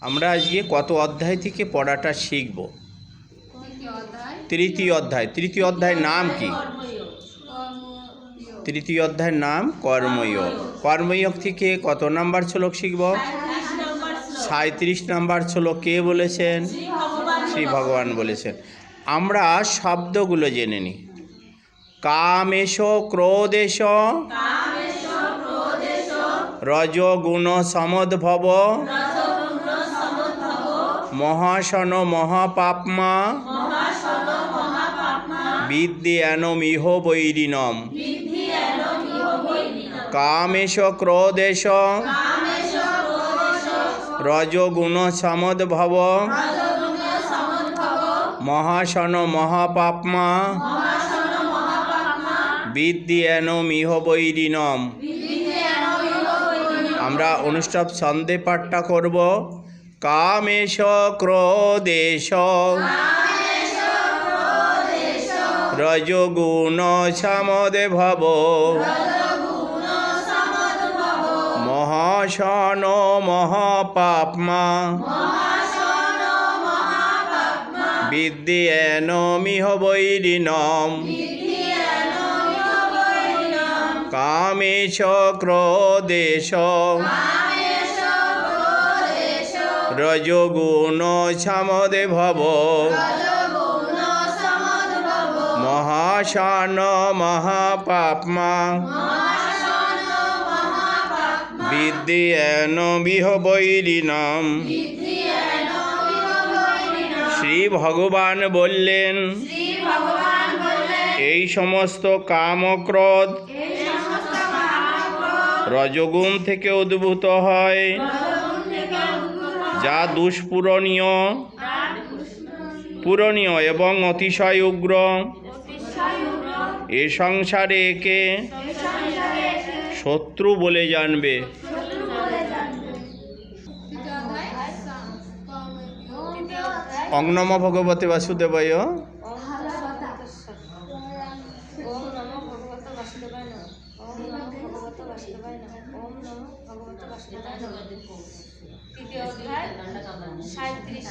আমরা আজকে কত অধ্যায় থেকে পড়াটা শিখব? তৃতীয় অধ্যায়। তৃতীয় অধ্যায় অধ্যায়ের নাম কি? তৃতীয় অধ্যায়ের নাম কর্ময়োগ। কর্ময়োগ থেকে কত নাম্বার শ্লোক শিখব? সাঁত্রিশ নাম্বার শ্লোক কে বলেছেন? শ্রী ভগবান বলেছেন। আমরা শব্দগুলো জেনে নিই। কামেশ ক্রোধেশ রজগুণ সমদ্ভব মহাসন মহাপাপমা। বিদ্যানমিহ বৈরিণম। কামেশ ক্রোধেশ রজগুণ সমদ্ভব। মহাসন মহাপাপমা। বিদ্যানমিহ বৈরিণম। আমরা অনুষ্ঠব ছন্দে পাঠটা করব। কামেশ ক্রোধেশ রজগুণ সমদে ভব মহাসন মহাপাপমা বিদ্যেন মিহ বৈরিণম কামেশ ক্রোধেশ রজগুণ সমদে ভব। মহাশান মহাপাপমা বিদ্যেন বিহ বৈরিণম শ্রী ভগবান বললেন এই সমস্ত কাম ও রজগুণ থেকে উদ্ভূত হয়। যা দুষ্পূরণীয়। পূরণীয় এবং অতিশয় উগ্র। এ সংসারে একে শত্রু বলে জানবে। অগ্নম ভগবতে বাসুদেবায় ওম নমো ভগবত বাসুদেবায় নমঃ ওম নমো ভগবত বাসুদেবায় নমঃ ওম নমো ভগবত বাসুদেবায় নমঃ তৃতীয় অধ্যায় সাঁত্রিশ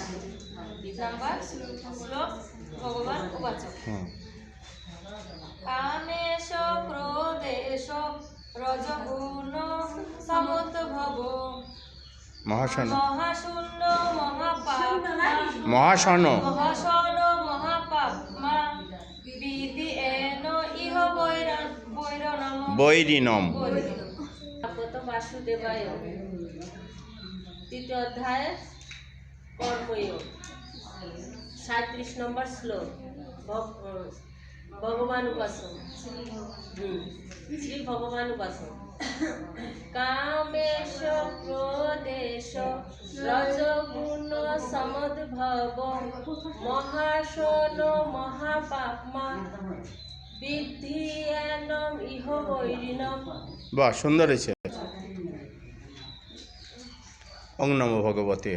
নাম্বার শ্লোক ভগবান উবাচক হুম। কামেশ ক্রোধেশ রজগুণ সমুদ্ভব মহাসন মহাশূন্য মহাপাপ বিধি এন ইহ বৈরনম বাসুদেবায় তৃতীয় অধ্যায়, কর্ময়োগ। সাঁত্রিশ নম্বর শ্লোক, ভগ- ভগবান উপাসন শ্রী ভগবান উপাসন কামেশ ক্রোধেশ রজগুণ সমদ্ভব মহাসন মহাপাপমা বাহ, সুন্দর হয়েছে। অং নম ভগবতে।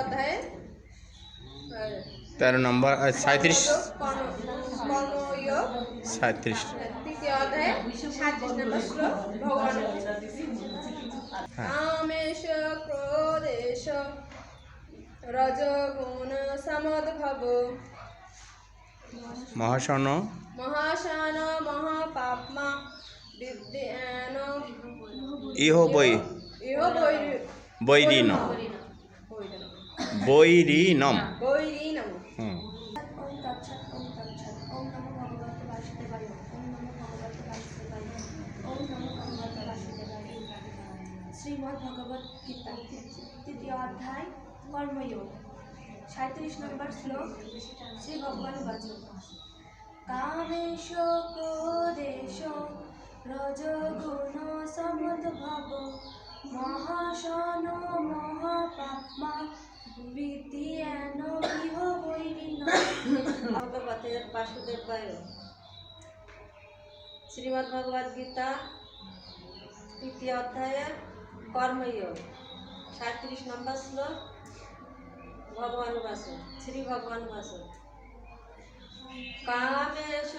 অধ্যায়ে তেরো নম্বর সাঁত্রিশ সাঁত্রিশ তৃতীয় অধ্যায়ে সাতত্রিশ নম্বর শ্লোক হ্যাঁ। রজগুণ সমদ্ভব। মহাসন মহাশান মহাপাপমা। ইহ বৈ ইহ হুম নমো ভগবতে বাসুদেবায় ওম নমো ভগবতে বাসুদেবায় শ্রীমদ্ ভগবত গীতা তৃতীয় অধ্যায় কর্মযোগ সাঁত্রিশ নম্বর শ্লোক শ্রী ভগবান বাচক কামেশ ক্রোধেশ রজগুণ সমদ্ভব মহাসন মহাপাপমা বিদ্যান ইহ বৈরিণ। ভগবতের বাসুদেবায় শ্রীমদ্ ভগবদ গীতা, তৃতীয় অধ্যায়ের কর্মযোগ সাঁত্রিশ নম্বর শ্লোক, ভগবান বাসন শ্রী ভগবান বাসন কামেশ,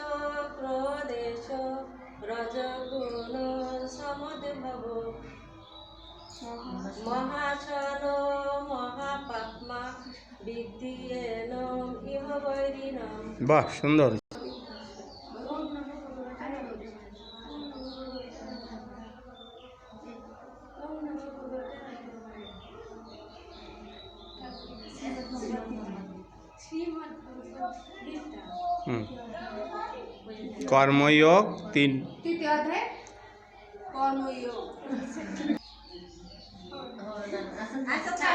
ক্রোধেশ রজগুণ সমুদ্ভব মহাশন মহাপাত্মা বিদ্যেন ইহ বৈরিণম বাহ সুন্দর। হুম। কর্মযোগ তিন। কর্মযোগ। আচ্ছা